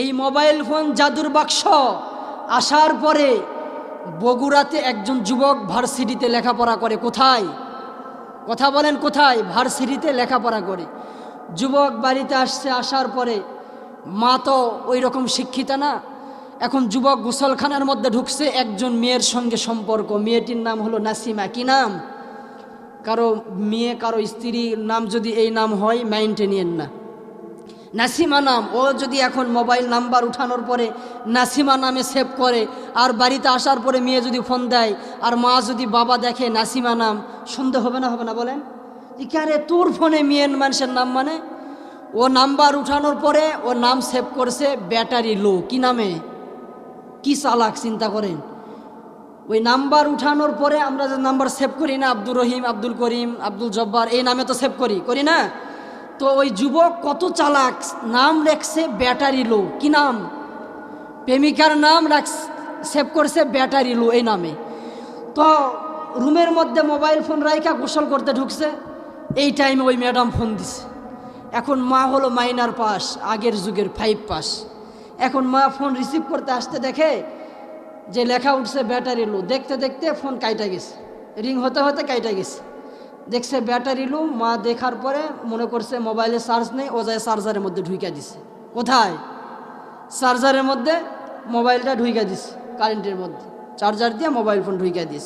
এই mobile phone জাদুর বাক্স। আসার পরে বগুড়াতে একজন যুবক ভার্সিটিতে লেখাপড়া করে। কোথায়? কথা বলেন কোথায়? ভার্সিটিতে লেখাপড়া করে। যুবক বাড়িতে আসছে, আসার পরে মা তো ওই রকম শিক্ষিতা না। এখন যুবক গোসলখানার মধ্যে ঢুকছে, একজন মেয়ের সঙ্গে সম্পর্ক। মেয়েটির নাম হলো নাসিমা। কি নাম? কারও মেয়ে, কারও স্ত্রীর নাম যদি এই নাম হয়, মাইন্ডে না। নাসিমা নাম। ও যদি এখন মোবাইল নাম্বার উঠানোর পরে নাসিমা নামে সেভ করে, আর বাড়িতে আসার পরে মেয়ে যদি ফোন দেয়, আর মা যদি বাবা দেখে নাসিমা নাম, সন্দেহ হবে না হবে না বলেন? আরে তোর ফোনে মেয়ের মানুষের নাম মানে? ও নাম্বার উঠানোর পরে ও নাম সেভ করছে ব্যাটারি লো। কি নামে? কি চালাক, চিন্তা করেন। ওই নাম্বার উঠানোর পরে আমরা যে নাম্বার সেভ করি না, আব্দুর রহিম, আব্দুল করিম, আব্দুল জব্বার, এই নামে তো সেভ করি। করি না? তো ওই যুবক কত চালাক, নাম লেখছে ব্যাটারি লো। কি নাম? প্রেমিকার নাম রাখ, সেভ করছে ব্যাটারি লো এই নামে। তো রুমের মধ্যে মোবাইল ফোন রাইখা গোসল করতে ঢুকছে, এই টাইমে ওই ম্যাডাম ফোন দিছে। এখন মা হলো মাইনার পাস আগের যুগের ফাইভ পাস এখন মা ফোন রিসিভ করতে আসতে দেখে যে লেখা উঠছে ব্যাটারি লো। দেখতে দেখতে ফোন কাইটা গেছে। রিং হতে হতে কাইটা গেছে। দেখছে ব্যাটারি লো, মা দেখার পরে মনে করছে মোবাইলে চার্জ নেই, ও যায় চার্জারের মধ্যে ঢুইকা দিছে। কোথায়? চার্জারের মধ্যে মোবাইলটা ঢুইকা দিছে কারেন্টের মধ্যে। চার্জার দিয়ে মোবাইল ফোন ঢুইকা দিস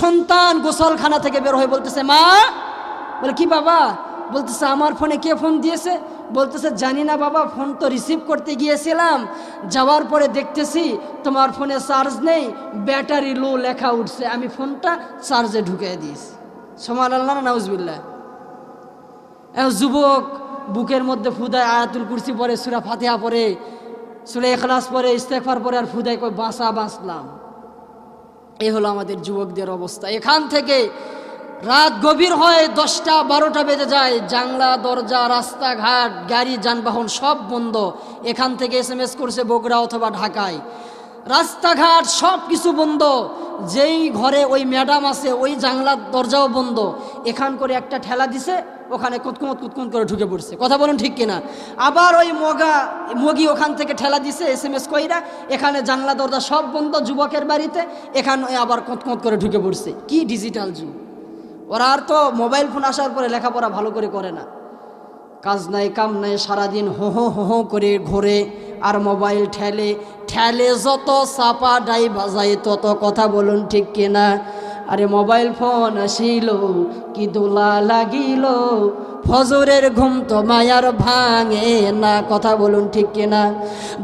সন্তান গোসলখানা থেকে বের হয়ে বলতেছে, মা! বলে, কি বাবা? বলতেছে, আমার ফোনে কে ফোন দিয়েছে? বলতেছে, জানি না বাবা ফোন তো রিসিভ করতে গিয়েছিলাম। যাওয়ার পরে দেখতেছি তোমার ফোনে চার্জ নেই, ব্যাটারি লো লেখা উঠছে। আমি ফোনটা চার্জে ঢুকিয়ে দিয়েছি। সমান আল্লাহ না নাউজবিল্লা যুবক বুকের মধ্যে ফুদায় আয়াতুল কুরসি পরে সুরা ফাতিহা পরে সুরা এখলাস পরে ইস্তেফার পরে আর ফুদায় কই বাঁচা বাঁচলাম। এই হলো আমাদের যুবকদের অবস্থা। এখান থেকে রাত গভীর হয়, দশটা, বারোটা বেজে যায়, জানলা, দরজা, রাস্তাঘাট, গাড়ি, যানবাহন সব বন্ধ। এখান থেকে এস করছে বগুড়া অথবা ঢাকায়। রাস্তাঘাট সব কিছু বন্ধ। যেই ঘরে ওই ম্যাডাম আছে, ওই জানলার দরজাও বন্ধ। এখান করে একটা ঠেলা দিছে, ওখানে কুতকুমত কুতকুম করে ঢুকে পড়ছে। কথা বলুন ঠিক কিনা? আবার ওই মগা, মগি ওখান থেকে ঠেলা দিছে, এস এম এস কইরা, এখানে জানলা, দরজা সব বন্ধ যুবকের বাড়িতে, এখানে আবার কুতকুমত করে ঢুকে পড়ছে। কি ডিজিটাল যুগ? ওরা আর তো মোবাইল ফোন আসার পরে লেখাপড়া ভালো করে করে না। কাজ নাই, কাম নাই, সারাদিন হো হো হো করে ঘোরে আর মোবাইল ঠেলে ঠেলে যত চাপা ডাই বাজাই তত কথা বলুন ঠিক কিনা? আরে মোবাইল ফোন আসিল, কি দোলা লাগিল? ফজরের ঘুম তো মায়ার ভাঙে না, কথা বলুন ঠিক কিনা?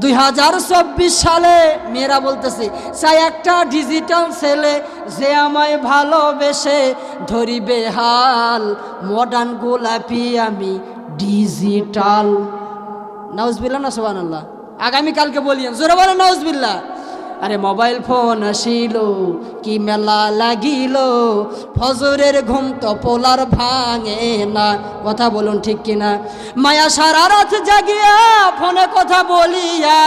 দুই হাজার চব্বিশ সালে মেয়েরা বলতেছে, চাই একটা ডিজিটাল ছেলে যে আমায় ভালোবেসে ধরিবে হাল। মডার্ন গোলাপি আমি ডিজিটাল নাউজবিল্লা না সোহান আল্লাহ আগামীকালকে বলিয়েন, জোরে বলেন নজবিল্লা আরে মোবাইল ফোন আসিল, কি মেলা লাগিল, ফজরের ঘুম তো পোলার ভাঙে না। কথা বলুন ঠিক কিনা? মায়া সারা রাত জাগিয়া ফোনে কথা বলিয়া,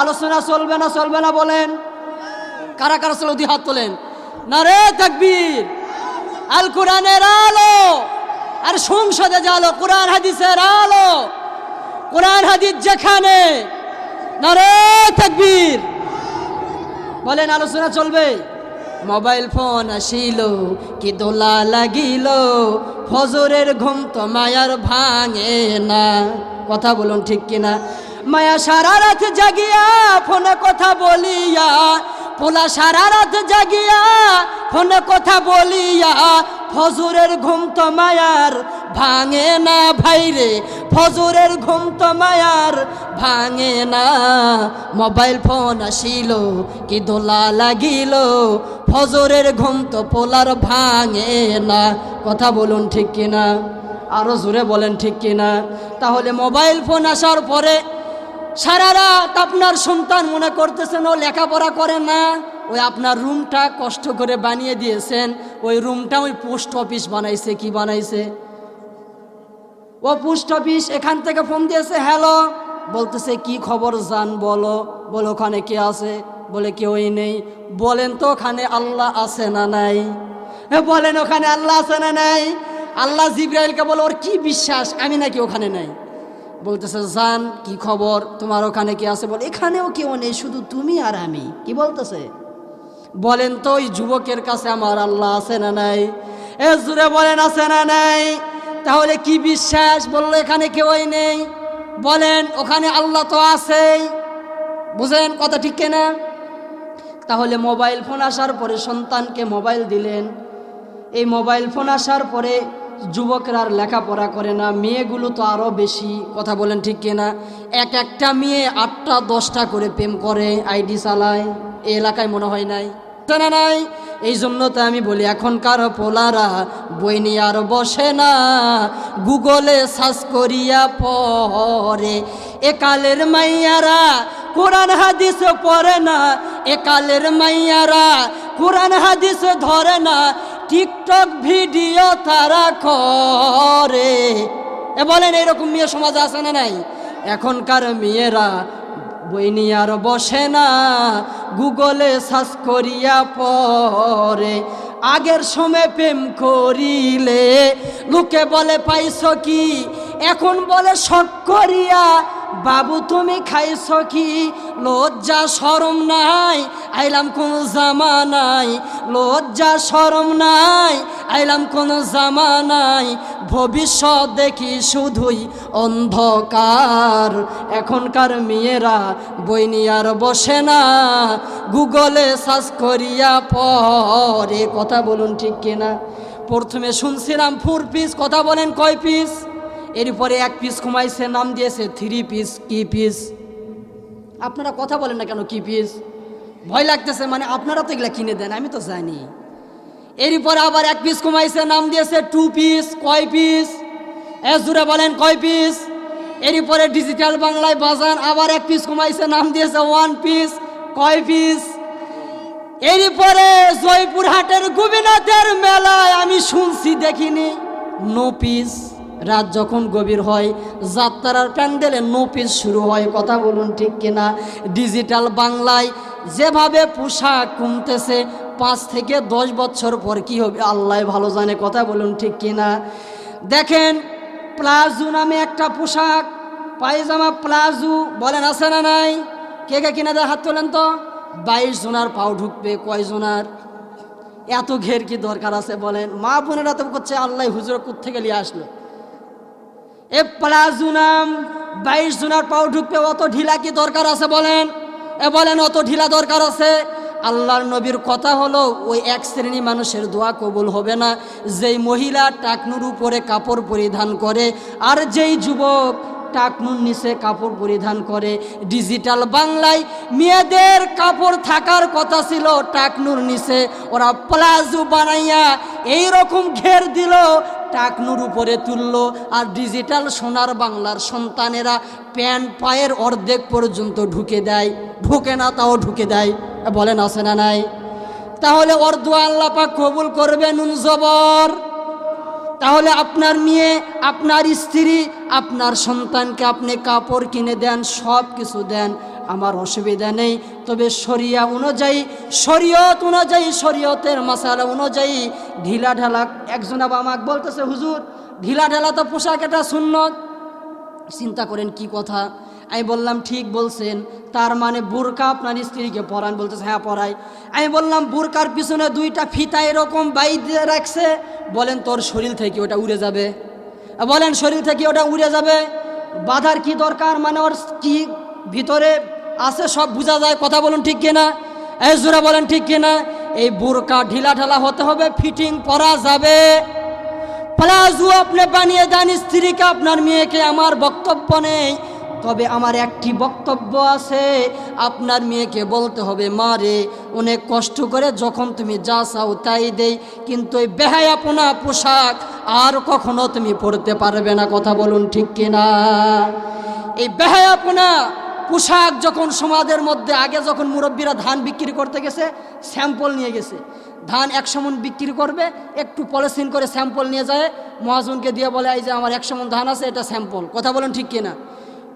আলোচনা চলবে না চলবে না বলেন? কারা কারা চলো হাত তোলেন? না রে তাকবীর। আল কোরআনের আলো। আর সংসদে জালো কোরআন হাদিসের আলো। কোরআন হাদিস যেখানে না রে তাকবীর। বলেন, আলোচনা চলবে। মোবাইল ফোন আসিল, কি দোলা লাগিল, ফজরের ঘুম তো মায়ার ভাঙে না। কথা বলুন ঠিক কিনা? মায়া সারা রাত জাগিয়া ফোনে কথা বলিয়া পোলা সারা রাত জাগিয়া ফোনে কথা বলিয়া, ফজরের ঘুম তো মায়ার, ভাঙে না ভাইরে ফজরের ঘুম তো মায়ার, ভাঙে না। মোবাইল ফোন আসিল, কি দোলা লাগিল। ফজরের ঘুম তো পোলার ভাঙে না। কথা বলুন ঠিক কিনা? আরও জোরে বলেন ঠিক কিনা? তাহলে মোবাইল ফোন আসার পরে সারা রাত আপনার সন্তান মনে করতেছেন, ও লেখাপড়া করে না। ওই আপনার রুমটা কষ্ট করে বানিয়ে দিয়েছেন। ওই রুমটা ওই পোস্ট অফিস বানাইছে, কি বানাইছে? ও পোস্ট অফিস এখান থেকে ফোন দিয়েছে, হ্যালো। বলতেছে, কি খবর জান বলো। বলো, ওখানে কে আছে? বলে, কেউই নেই। বলেন তো, ওখানে আল্লাহ আছে না নাই? বলেন, ওখানে আল্লাহ আছে না নাই? আল্লাহ জিব্রাইলকে বলে, ওর কি বিশ্বাস? আমি নাকি ওখানে নাই? বলতেছে, জান, কি খবর? তোমার ওখানে কি আছে? বলে, এখানেও কেউ নেই, শুধু তুমি আর আমি। কি বলতেছে? বলেন তো, ওই যুবকের কাছে আমার আল্লাহ আছে না নাই? এ জুড়ে বলেন, আছে না নাই? তাহলে কি বিশ্বাস? বলল, এখানে কেউই নেই। বলেন, ওখানে আল্লাহ তো আছেই। বুঝেন কথা ঠিক না তাহলে মোবাইল ফোন আসার পরে সন্তানকে মোবাইল দিলেন। এই মোবাইল ফোন আসার পরে যুবকরা আর লেখাপড়া করে না, মেয়েগুলো তো আরও বেশি কথা বলেন ঠিক কিনা? এক একটা মেয়ে আটটা, দশটা করে প্রেম করে, আইডি চালায় এই এলাকায় মনে হয় নাই। জানা নাই? এই জন্য তো আমি বলি, এখনকার পোলারা বই নিয়ে আর বসে না। গুগলে সার্চ করিয়া পরে একালের মাইয়ারা কোরআন, হাদিস পড়ে না। একালের মাইয়ারা কোরআন, হাদিস ধরে না। টিকটক ভিডিও তারা করে। এ বলেন, এরকম মেয়ে সমাজ আছে না নাই? এখনকার মেয়েরা বই নিয়ে আর বসে না। গুগলে সার্চ করিয়া পরে আগের সময় প্রেম করিলে। লোকে বলে, পাইছ কি? এখন বলে, শখ করিয়া বাবু, তুমি খাইছ কি? লজ্জা সরম নাই? আইলাম কোন জামা নাই লজ্জা সরম নাই? আইলাম কোন জামা নাই ভবিষ্যৎ দেখি শুধুই অন্ধকার। এখনকার মেয়েরা বই নিয়ে আর বসে না। গুগলে সার্চ করিয়া পরে কথা বলুন ঠিক কিনা? প্রথমে শুনছিলাম ফোর পিস কথা বলেন কয় পিস এরপরে এক পিস কমাইছে নাম দিয়েছে থ্রি পিস কি পিস আপনারা কথা বলেন না কেন, কি পিস ভয় লাগতেছে মানে আপনারা তো এগুলা কিনে দেন, আমি তো জানি। এরপরে আবার এক পিস কমাইছে নাম দিয়েছে টু পিস কয় পিস এস জুড়ে বলেন, কয় পিস এরপরে ডিজিটাল বাংলায় বাজান, আবার এক পিস কমাইছে নাম দিয়েছে ওয়ান পিস কয় পিস এরপরে জয়পুরহাটের গোপীনাথের মেলায় আমি শুনছি দেখিনি নো পিস রাত যখন গভীর হয় যাত্রার প্যান্ডেলে নোপিস শুরু হয়। কথা বলুন ঠিক কিনা? ডিজিটাল বাংলায় যেভাবে পোশাক কমতেছে, পাঁচ থেকে দশ বছর পর কি হবে? আল্লাহ ভালো জানে। কথা বলুন ঠিক কিনা? দেখেন, প্লাজু নামে একটা পোশাক, পায়জামা প্লাজু, বলেন আছে না নাই? কে কে কিনা দেয় হাত তোলেন তো? বাইশ জনার পাও ঢুকবে, কয় জনার? এত ঘের কি দরকার আছে বলেন? মা বোনেরা তো করছে, আল্লাহ হুজুর থেকে নিয়ে আসলো? এ প্লাজু নাম বাইশ জুনার পাও ঢুকবে, অত ঢিলা কি দরকার আছে বলেন? এ বলেন, অত ঢিলা দরকার আছে? আল্লাহর নবীর কথা হলো, ওই এক শ্রেণি মানুষের দোয়া কবুল হবে না। যেই মহিলা টাকনুর উপরে কাপড় পরিধান করে, আর যেই যুবক টাকনুর নিচে কাপড় পরিধান করে, ডিজিটাল বাংলায় মেয়েদের কাপড় থাকার কথা ছিল টাকনুর নিচে, ওরা প্লাজো বানাইয়া এই রকম ঘের দিল টাকনুর উপরে তুলল আর ডিজিটাল সোনার বাংলার সন্তানেরা প্যান্ট পায়ের অর্ধেক পর্যন্ত ঢুকে দেয়। ঢুকে না, তাও ঢুকে দেয়। বলেন আছে না নাই? তাহলে অর্ধ আল্লাহ পাক কবুল করবে নুন জবর। তাহলে আপনার মেয়ে, আপনার স্ত্রী, আপনার সন্তানকে আপনি কাপড় কিনে দেন সব কিছু দেন। আমার অসুবিধা নেই। তবে শরিয়া অনুযায়ী, শরীয়ত অনুযায়ী, শরীয়তের মশালা অনুযায়ী ঢিলা ঢালা, একজন আবার আমাকে বলতেছে, হুজুর, ঢিলা ঢালা তো পোশাক, এটা সুন্নত। চিন্তা করেন, কি কথা? আমি বললাম, ঠিক বলছেন। তার মানে বোরকা আপনার স্ত্রীকে পরান বলতেছে হ্যাঁ পরাই। আমি বললাম, বোরকার পিছনে দুইটা ফিতা এরকম বাই দিয়ে রাখছে। বলেন, তোর শরীর থেকে ওটা উড়ে যাবে। বলেন, শরীর থেকে ওটা উড়ে যাবে? বাধার কি দরকার? মানে ওর কি ভিতরে আছে, সব বোঝা যায়, কথা বলুন ঠিক কিনা? এই জোরা বলেন ঠিক কিনা? এই বোরকা ঢিলা ঢালা হতে হবে ফিটিং পরা যাবে। প্লাজু আপনি বানিয়ে দেন, স্ত্রীকে, আপনার মেয়েকে, আমার বক্তব্য নেই। তবে আমার একটি বক্তব্য আছে, আপনার মেয়েকে বলতে হবে, মা রে, অনেক কষ্ট করে যখন তুমি যা চাও তাই দেই, কিন্তু এই বেহায়াপনা পোশাক আর কখনো তুমি পড়তে পারবে না। কথা বলুন ঠিক কিনা? এই বেহায়াপনা পোশাক যখন সমাজের মধ্যে, আগে যখন মুরব্বীরা ধান বিক্রি করতে গেছে, স্যাম্পল নিয়ে গেছে। ধান একশো মন বিক্রি করবে, একটু পলিথিন করে স্যাম্পল নিয়ে যায়, মহাজনকে দিয়ে বলে, এই যে আমার একশো মন ধান আছে, এটা স্যাম্পল। কথা বলেন ঠিক কিনা?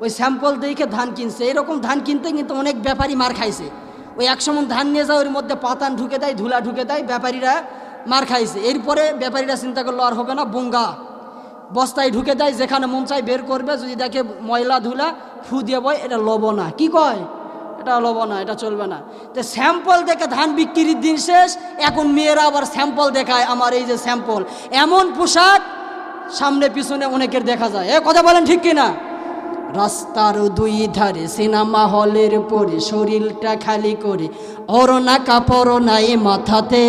ওই স্যাম্পল দেখে ধান কিনছে। এরকম ধান কিনতে কিন্তু অনেক ব্যাপারী মার খাইছে। ওই একশো মন ধান নিয়ে যায়, ওর মধ্যে পাতান ঢুকে দেয়, ধুলা ঢুকে দেয়, ব্যাপারীরা মার খাইছে। এরপরে ব্যাপারীরা চিন্তা করল, আর হবে না, বঙ্গা। বস্তায় ঢুকে দেয়, যেখানে মন চায় বের করবে, যদি দেখে ময়লা ধুলা, ফু দিয়ে বয়, এটা লব না কি কয়? এটা লব না এটা চলবে না। তো স্যাম্পল দেখে ধান বিক্রির দিন শেষ, এখন মেয়েরা আবার স্যাম্পল দেখায়, আমার এই যে স্যাম্পল। এমন পোশাক, সামনে পিছনে অনেকের দেখা যায়। এ কথা বলেন ঠিক কিনা? রাস্তার দুই ধারে সিনেমা হলের পরে শরীরটা খালি করে, অরনা কাপড় নাই মাথাতে,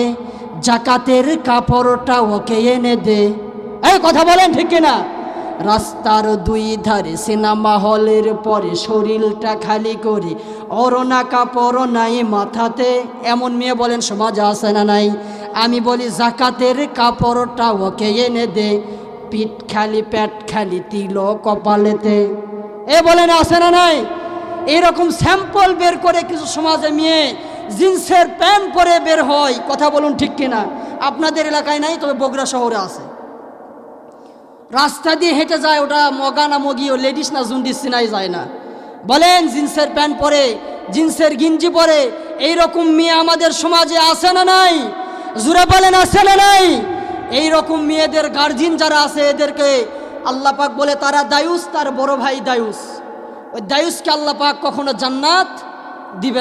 জাকাতের কাপড়টা ওকে এনে দে। এই কথা বলেন ঠিক কিনা? রাস্তার দুই ধারে সিনেমা হলের পরে শরীরটা খালি করে অরনা কাপড় নাই মাথাতে। এমন মেয়ে বলেন, সমাজ আছে না নাই? আমি বলি, জাকাতের কাপড়টা ওকে এনে দে। পিঠ খালি পেট খালি তিল কপালেতে। এ বলেন, আছে না নাই? এরকম স্যাম্পল বের করে কিছু সমাজে মেয়ে জিন্সের প্যান্ট পরে বের হয়। কথা বলুন ঠিক কিনা? আপনাদের এলাকায় নাই, তবে বগুড়া শহরে আছে। রাস্তা দিয়ে হেঁটে যায়, ওটা মগা না মগি ও লেডিস না জুন্ডিস চিনাই যায় না। বলেন, জিন্সের প্যান্ট পরে, জিন্সের গিঞ্জি পরে, এইরকম মেয়ে আমাদের সমাজে আছে না নাই? জুড়ে বলেন, আছে না নাই? এই রকম মেয়েদের গার্জিন যারা আছে, এদেরকে আল্লাহ পাক বলে, তারা দায়ুস, তার বড় ভাই দায়ুস। ওই দায়ুসকে আল্লাহ পাক কখনো জান্নাত দিবেন